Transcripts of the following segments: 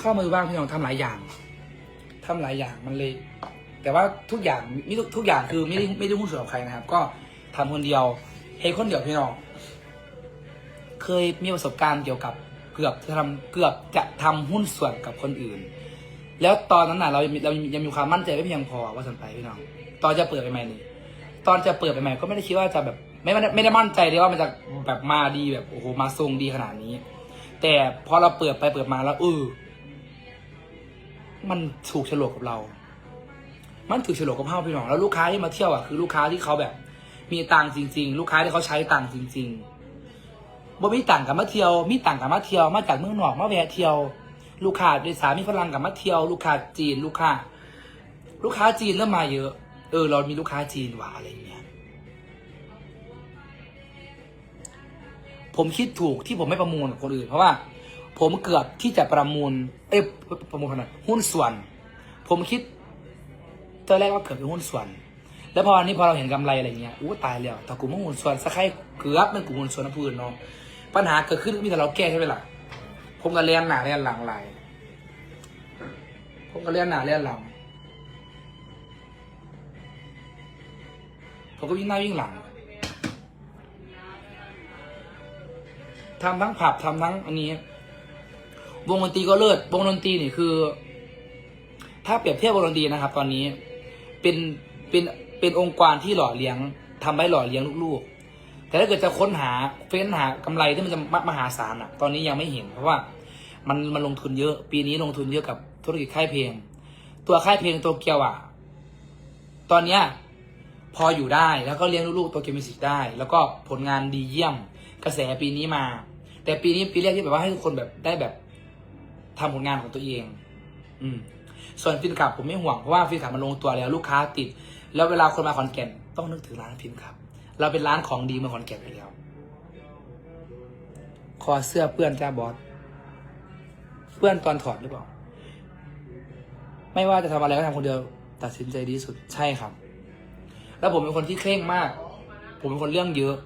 เข้ามาดูบ้างพี่น้องทำหลายอย่างทำหลายอย่างมันเลย แต่ว่าทุกอย่างมีทุกอย่างคือไม่ได้ไม่ได้หุ้นส่วนกับใครนะครับ ก็ทำคนเดียวเฮ้คนเดียวพี่น้อง เคยมีประสบการณ์เกี่ยวกับเกือบจะทำเกือบจะทำหุ้นส่วนกับคนอื่น แล้วตอนนั้นน่ะเราเรายังมีความมั่นใจไม่เพียงพอว่าสันไปพี่น้อง ตอนจะเปิดใหม่นี่ตอนจะเปิดใหม่ก็ไม่ได้คิดว่าจะแบบ ไม่ได้ไม่ได้มั่นใจเลยว่ามันจะแบบมาดีแบบโอ้โหมาทรงดีขนาดนี้ แต่พอเราเปิดไปเปิดมาแล้วเออ มันถูกฉลกกับเรา มันถูกฉลกกับเฮาพี่น้อง แล้วลูกค้าที่มาเที่ยวอะคือลูกค้าที่เขาแบบ มีตังค์จริง ๆ ลูกค้าที่เขาใช้ตังค์จริง ๆบ่มีต่างกับมาเที่ยว มีต่างกับมาเที่ยว มาจากเมืองนอกมาแวะเที่ยว ลูกค้าโดยสารมีฝรั่งกับมาเที่ยว ลูกค้าจีน ลูกค้า ลูกค้าจีนเริ่มมาเยอะ เออ เรามีลูกค้าจีนหว่าอะไรเงี้ย ผมคิดถูกที่ผมไม่ประมูลกับคนอื่นเพราะว่า ผมเกือบที่จะประมูล เอ้ยประมูลขนาดหุ้นส่วน ผมคิดตอนแรกว่าเกือบเป็นหุ้นส่วน แล้วพออันนี้พอเราเห็นกำไรอะไรเงี้ยอู้ตายแล้วแต่กูไม่หุ้นส่วนสักใครเกือบเป็นกูหุ้นส่วนน้ำพื้นเนาะปัญหาเกิดขึ้นมีแต่เราแก้ใช่ไหมล่ะผมก็เลียนหน้าเลียนหลังไหลผมก็เลียนหน้าเลียนหลังผมก็วิ่งหน้าวิ่งหลังทำทั้งผับทำทั้งอันนี้ วงดนตรีก็เลิศวงดนตรีนี่คือ ถ้าเปรียบเทียบวงดนตรีนะครับ ตอนนี้เป็นเป็นเป็นองค์กรที่หล่อเลี้ยงทำให้หล่อเลี้ยงลูกๆ แต่ถ้าเกิดจะค้นหาเฟ้นหากำไรที่มันจะมหาศาลอะ ตอนนี้ยังไม่เห็นเพราะว่ามันมันลงทุนเยอะ ปีนี้ลงทุนเยอะกับธุรกิจค่ายเพลง ตัวค่ายเพลงโตเกียวอะ ตอนเนี้ยพออยู่ได้แล้วก็เลี้ยงลูกๆตัวเกยวมิสิกได้ แล้วก็ผลงานดีเยี่ยม กระแสปีนี้มา แต่ปีนี้ปีแรกที่แบบว่าให้ทุกคนแบบได้แบบ ทำผลงานของตัวเอง อืม ส่วนฟินขับผมไม่ห่วง เพราะว่าฟินขับมันลงตัวแล้ว ลูกค้าติด แล้วเวลาคนมาขอนแก่นต้องนึกถึงร้านฟินขับ เราเป็นร้านของดีเมืองขอนแก่นไปแล้ว คอเสื้อเปื้อนจ้าบอสเปื้อนตอนถอดหรือเปล่า ไม่ว่าจะทำอะไรก็ทำคนเดียว ตัดสินใจดีที่สุด ใช่ครับ แล้วผมเป็นคนที่เคร่งมาก ผมเป็นคนเรื่องเยอะ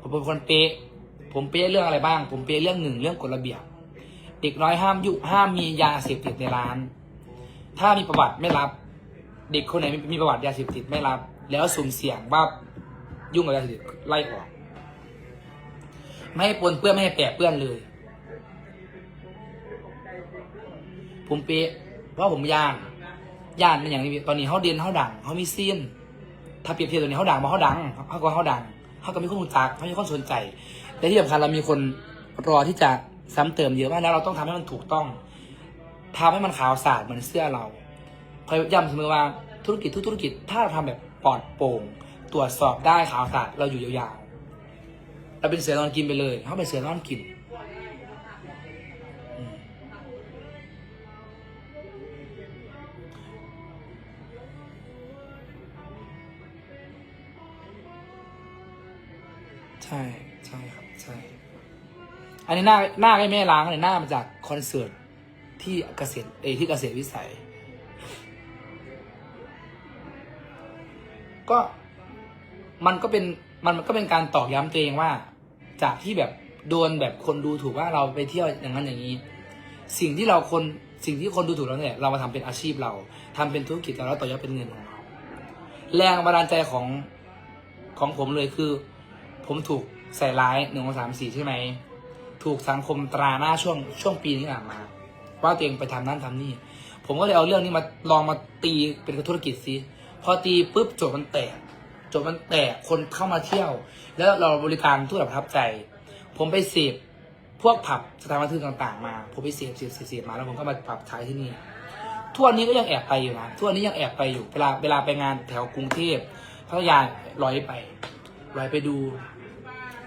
ผมเป็นคนเป๊ะ ผมเป๊ะเรื่องอะไรบ้าง ผมเป๊ะเรื่องหนึ่งเรื่องกฎระเบียบ เด็กน้อยห้ามยุห้ามมียาเสพติดในร้าน ถ้ามีประวัติไม่รับ เด็กคนไหนมีประวัติยาเสพติดไม่รับ แล้วสุ่มเสี่ยงว่ายุ่งกับยาเสพติดไล่ออก ไม่ให้ปนเปื้อนไม่ให้แปะเปื้อนเลย ผมเป๊ะเพราะผมย่านย่านเป็นอย่างนี้ตอนนี้เขาเดียนเขาดังเขามีซีนถ้าเปรียบเทียบตัวนี้เขาดังมาเขาดังเขาก็เขาดังเขาก็มีคนรู้จักเขามีคนสนใจและที่สำคัญเรามีคนรอที่จะ ซ้ำเติมเยอะมากแล้วเราต้องทำให้มันถูกต้องทำให้มันขาวสะอาดเหมือนเสื้อเราคอยย้ำเสมอว่าธุรกิจทุกธุรกิจถ้าเราทำแบบปลอดโปร่ง ตรวจสอบได้ขาวสะอาดเราอยู่ยาวๆเราเป็นเสือนอนกินไปเลยเขาเป็นเสือนอนกินใช่ ใช่ครับ ใช่ อันนี้หน้าหน้าไม่แม่ล้างเลยหน้ามาจากคอนเสิร์ตที่เกษตรเอที่เกษตรวิสัย ก็มันก็เป็นมันก็เป็นการตอกย้ำตัวเองว่า จากที่แบบโดนแบบคนดูถูกว่าเราไปเที่ยวอย่างนั้นอย่างนี้ สิ่งที่เราคนสิ่งที่คนดูถูกเราเนี่ย เรามาทำเป็นอาชีพเราทำเป็นธุรกิจเราแล้วต่อยอดเป็นเงินของเราแรงบันดาลใจของของผมเลยคือ ผมถูกใส่ร้ายหนึ่งสองสามสี่ใช่ไหม ถูกสังคมตราหน้าช่วงช่วงปีนี้ผ่านมา ว่าตัวเองไปทำนั่นทำนี่ ผมก็เลยเอาเรื่องนี้มาลองมาตีเป็นธุรกิจสิพอตีปุ๊บโจทย์มันแตกโจทย์มันแตกคนเข้ามาเที่ยว แล้วเราบริการทุกแบบประทับใจ ผมไปเสพพวกผับสถานบันเทิงต่างๆ มา ผมไปเสพเสพเสพเสพมาแล้วผมก็มาปรับใช้ที่นี่ทุกวันนี้ก็ยังแอบไปอยู่นะทุกวันนี้ยังแอบไปอยู่เวลาเวลาไปงานแถวกรุงเทพพัทยาลอยไปลอยไปดู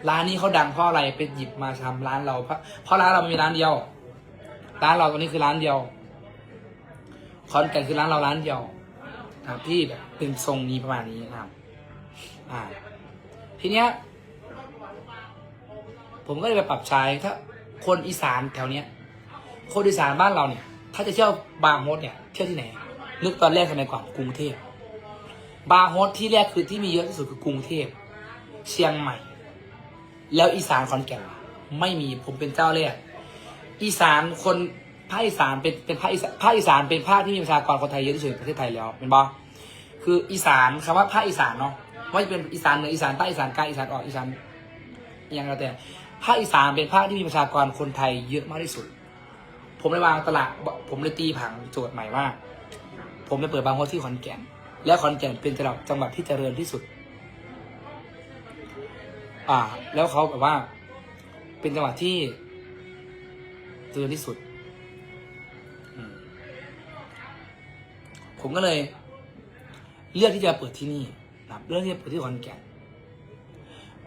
ร้านนี้เขาดังเพราะอะไรไปหยิบมาทำร้านเราเพราะเพราะร้านเรามันมีร้านเดียว ร้านเราตรงนี้คือร้านเดียวคอนแก่นคือร้านเราร้านเดียวนะครับที่แบบเป็นทรงนี้ประมาณนี้นะครับ อ่า ทีเนี้ย ผมก็เลยไปปรับใช้ถ้า คนอีสานแถวเนี้ย คนอีสานบ้านเราเนี่ย ถ้าจะเที่ยวบาร์โฮสเนี่ย เที่ยวที่ไหน นึกตอนแรกทำไมยก่อนกรุงเทพบาร์โฮสที่แรกคือที่มีเยอะที่สุดคือกรุงเทพ เชียงใหม่ แล้วอีสานขอนแก่นไม่มีผมเป็นเจ้าแรกอีสานคนภาคอีสานเป็นเป็นภาคอีสานภาคอีสานเป็นภาคที่มีประชากรคนไทยเยอะที่สุดในประเทศไทยแล้วเป็นบอคืออีสานคำว่าภาคอีสานเนาะว่าจะเป็นอีสานเหนืออีสานใต้อีสานกลางอีสานออกอีสานอย่างไรแต่ภาคอีสานเป็นภาคที่มีประชากรคนไทยเยอะมากที่สุด ผมเลยวางตลาดผมเลยตีผังโจทย์ใหม่ว่า ผมไปเปิดบางโฮที่ขอนแก่น และขอนแก่นเป็นจังหวัดจังหวัดที่เจริญที่สุด อ่า แล้วเขาแบบว่า เป็นจังหวัดที่เจริญที่สุด ผมก็เลย เลือกที่จะเปิดที่นี่นะเลือกที่จะเปิดที่ขอนแก่น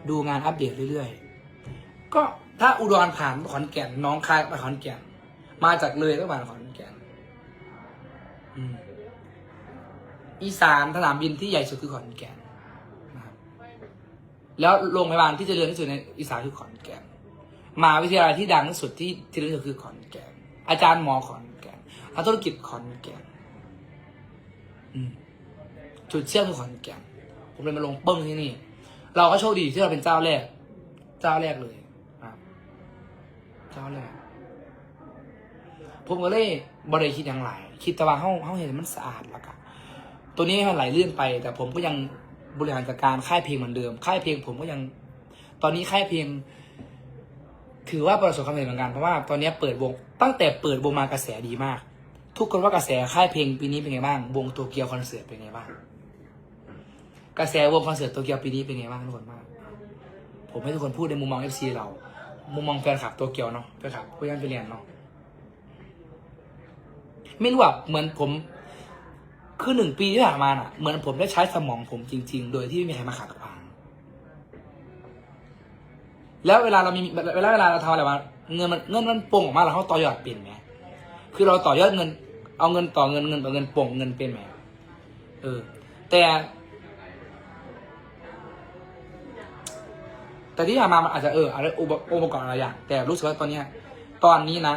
ดูงานอัปเดตเรื่อยๆ ก็ถ้าอุดรผ่านขอนแก่นน้องคายไปขอนแก่น มาจากเลยก็ผ่านขอนแก่นอีสานสนามบินที่ใหญ่สุดคือขอนแก่น แล้วโรงพยาบาลที่เจริญที่สุดในอีสานคือขอนแก่นมหาวิทยาลัยที่ดังที่สุดที่เจริญที่สุดคือขอนแก่นอาจารย์หมอขอนแก่นนักธุรกิจขอนแก่นอืมจุดเชื่อมคือขอนแก่นผมเลยมาลงเปึ้งที่นี่ เราก็โชคดีที่เราเป็นเจ้าแรก เจ้าแรกเลยครับเจ้าแรกผมก็เลยบริคิดอย่างไรคิดแต่ว่าห้องห้องเห็นมันสะอาดแล้วกันตัวนี้มันไหลเลื่อนไป แต่ผมก็ยัง บริหารจัดการค่ายเพลงเหมือนเดิม ค่ายเพลงผมก็ยัง ตอนนี้ค่ายเพลง ถือว่าประสบความสำเร็จเหมือนกันเพราะว่าตอนนี้เปิดวง ตั้งแต่เปิดวงมากระแสดีมาก ทุกคนว่ากระแสค่ายเพลงปีนี้เป็นไงบ้าง วงโตเกียวคอนเสิร์ตเป็นไงบ้าง กระแสวงคอนเสิร์ตโตเกียวปีนี้เป็นไงบ้างทุกคนบ้างผมให้ทุกคนพูดในมุมมองเอฟซีเรา มุมมองแฟนคลับโตเกียวเนาะแฟนคลับผู้ยังไปเรียนเนาะไม่รู้อะเหมือนผม คือหนึ่งปีที่ผ่านมาน่ะ เหมือนผมได้ใช้สมองผมจริง ๆ โดยที่ไม่มีใครมาขัดขวาง แล้วเวลาเรามีเวลาเวลาเราทำอะไรวะเงินมันเงินมันโป่งออกมาแล้วเขาต่อยอดเป็นไหมคือเราต่อยอดเงิน เอาเงินต่อเงินเงินต่อเงินโป่งเงินเป็นไหมเออ แต่ แต่ที่ผ่านมามันอาจจะเอออะไรอุปองค์ประกอบอะไรอย่างแต่รู้สึกว่าตอนเนี้ย ตอนนี้นะ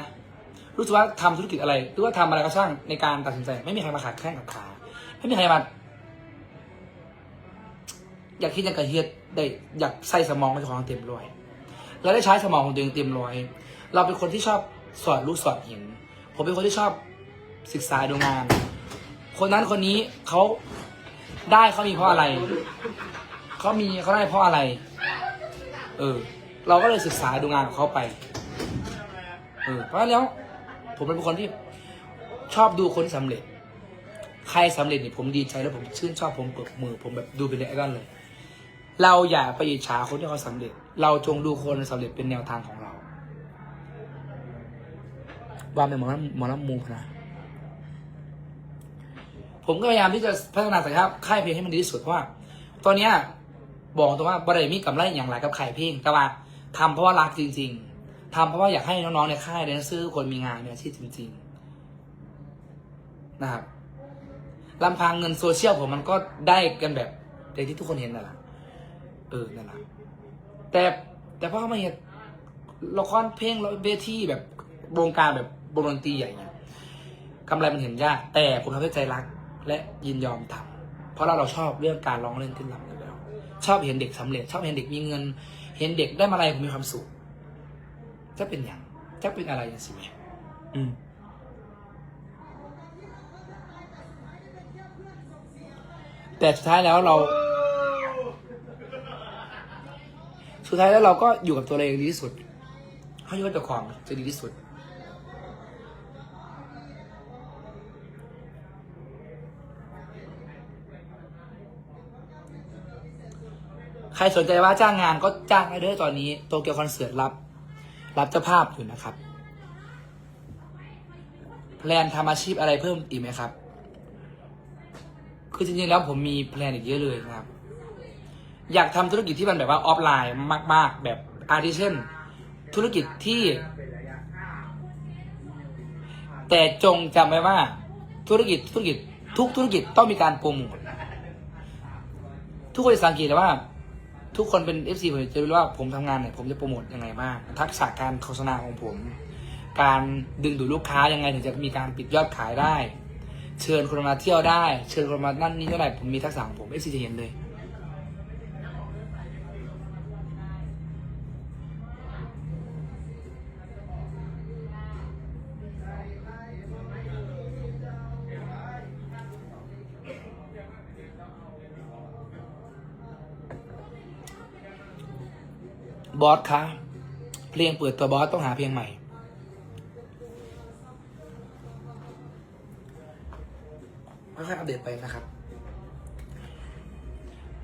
รู้สึกว่าทำธุรกิจอะไรหรือว่าทำอะไรก็ช่างในการตัดสินใจ ไม่มีใครมาขัดแข้งขัดขา ไม่มีใครมาอยากคิดอยากกระเฮียดได้อยากใส่สมองของเจ้าของเต็มร้อยแล้วได้ใช้สมองของตัวเองเต็มร้อย เราเป็นคนที่ชอบสอดรู้สอดเห็น ผมเป็นคนที่ชอบศึกษาดูงาน คนนั้นคนนี้เขาได้เขามีเพราะอะไรเขามีเขาได้เพราะอะไร เออ เราก็เลยศึกษาดูงานของเขาไป เออเพราะงั้นแล้ว ผมเป็นคนที่ชอบดูคนสำเร็จ ครสำเร็จเนี่ยผมดีใจแล้วผมชื่นชอบผมเปิดมือ ผมแบบดูเป็นไอดอลเลย เราอย่าไปอิจฉาคนที่เขาสำเร็จ เราจงดูคนสำเร็จเป็นแนวทางของเรา ว่าเป็นหมอลำหมอลำมูนะผมก็พยายามที่จะพัฒนาศักยภาพค่ายเพลงให้มันดีที่สุดเพราะว่าตอนเนี้ยบอกตรงว่าบริมีกำไรอย่างไรกับค่ายเพลง แต่ว่าทำเพราะว่ารักจริง ๆทำเพราะว่าอยากให้น้องๆในค่ายแดนเซอร์ทุกคนมีงานมีอาชีพจริง ๆ นะครับ ลำพังเงินโซเชียลผมมันก็ได้กันแบบอย่างที่ทุกคนเห็นนั่นแหละเออนั่นแหละแต่แต่พอมาเห็นละครเพลงละเวทีแบบวงการแบบวงดนตรีใหญ่เนี่ยกำไรมันเห็นยากแต่ผมทำด้วยใจรักและยินยอมทำเพราะเราเราชอบเรื่องการร้องเล่นขึ้นลำอยู่แล้ว ชอบเห็นเด็กสำเร็จ ชอบเห็นเด็กมีเงิน เห็นเด็กได้มาอะไรผมมีความสุขจะเป็นอย่างจะเป็นอะไรอย่างสิแม่อืม แต่สุดท้ายแล้วเรา สุดท้ายแล้วเราก็อยู่กับตัวเองดีที่สุดเขาอยู่กับเจ้าของจะดีที่สุด ใครสนใจว่าจ้างงานก็จ้างได้เลยตอนนี้โตเกียวคอนเสิร์ตรับ รับเจ้าภาพอยู่นะครับ แพลนทำอาชีพอะไรเพิ่มอีกไหมครับ คือจริงๆแล้วผมมีแพลนอีกเยอะเลยครับ อยากทำธุรกิจที่มันแบบว่าออฟไลน์มาก ๆ แบบอาทิเช่น ธุรกิจที่ แต่จงจำไว้ว่า ธุรกิจธุรกิจทุกธุรกิจต้องมีการโปรโมททุกคนจะสังเกตเลยว่า ทุกคนเป็นเอฟซีผมจะรู้ว่าผมทำงานเนี่ยผมจะโปรโมทยังไงบ้างทักษะการโฆษณาของผม การดึงดูดลูกค้ายังไงถึงจะมีการปิดยอดขายได้ เชิญคนมาเที่ยวได้ เชิญคนมานั่นนี่เท่าไหร่ผมมีทักษะของผมเอฟซีจะเห็นเลย บอสคะเพลงเปิดตัวบอสต้องหาเพลงใหม่ อยๆอัปเดตไปนะครับ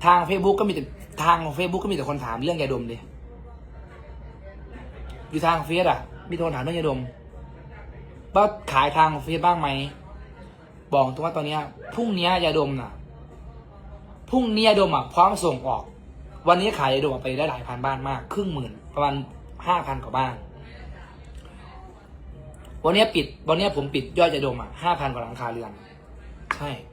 ทาง Facebook ก็มีแต่ทาง Facebook ก็มีแต่คนถามเรื่องยาดมเลยอยู่ทางเฟซอะ มีคนถามเรื่องยาดม ว่าขายทางเฟซบ้างไหม บอกตรงว่าตอนเนี้ยพรุ่งนี้ยาดมน่ะพรุ่งนี้ยาดมอะพร้อมส่งออก วันนี้ขายยาดมไปได้หลายพันบ้านมาก ครึ่งหมื่น ประมาณห้าพันกว่าบ้านวันนี้ปิด วันนี้ผมปิดยอดยาดมอะห้าพันกว่าหลังคาเรือน ใช่